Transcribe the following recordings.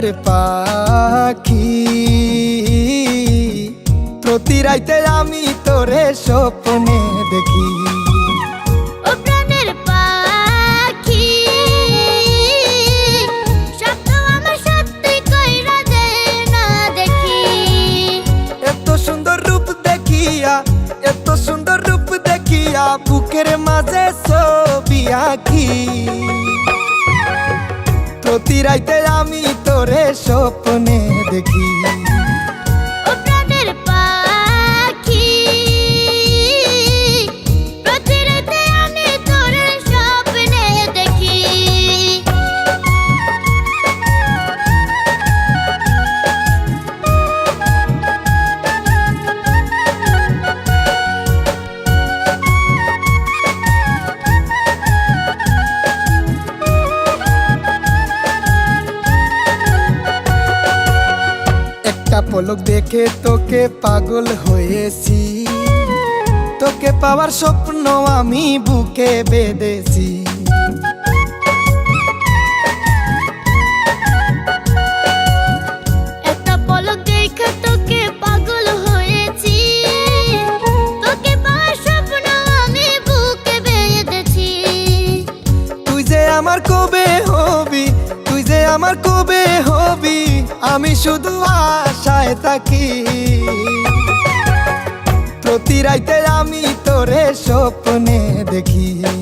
মনের পাখি। প্রতি রাইতে আমি তোরে স্বপ্নে দেখি। বুকের মাঝে ছবি আঁকি। প্রতি রাইতে আমি তোরে স্বপ্নে দেখি। পলক দেখে তোকে পাগল হয়েছি। তোকে পাওয়ার স্বপ্ন আমি বুকে বেঁধেছি। একটা পলক দেখে তোকে পাগল হয়েছি। তোকে পাওয়ার স্বপ্ন আমি বুকে বেঁধেছি। তুই যে আমার কবে হবি তুই যে আমার কবে হবি আমি শুধু আশায় থাকি। প্রতি রাইতে আমি তোরে স্বপ্নে দেখি।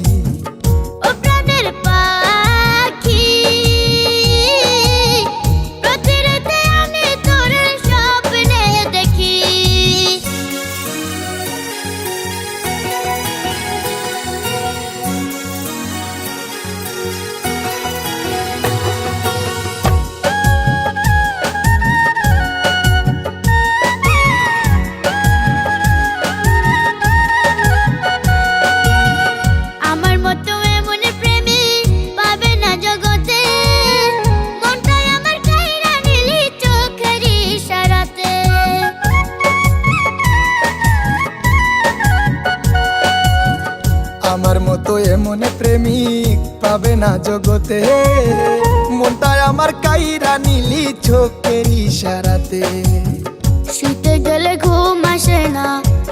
এমন প্রেমিক পাবে না জগতে। মনটায় আমার কাইরা নীলি চোখের ইশারাতে। শুতে গেলে ঘুম আসে না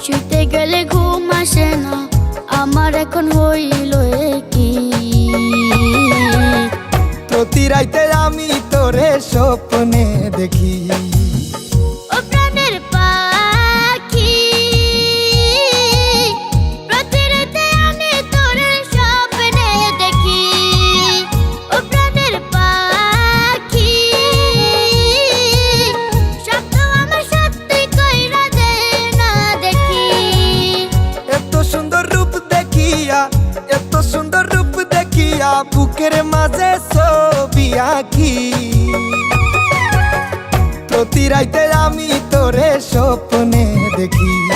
শুতে গেলে ঘুম আসে না আমার এখন হইল কি প্রতি রাইতে আমি তোরে স্বপ্নে দেখি। বুকের মাঝে ছবি আঁকি। প্রতি রাইতে আমি তোরে স্বপ্নে দেখি।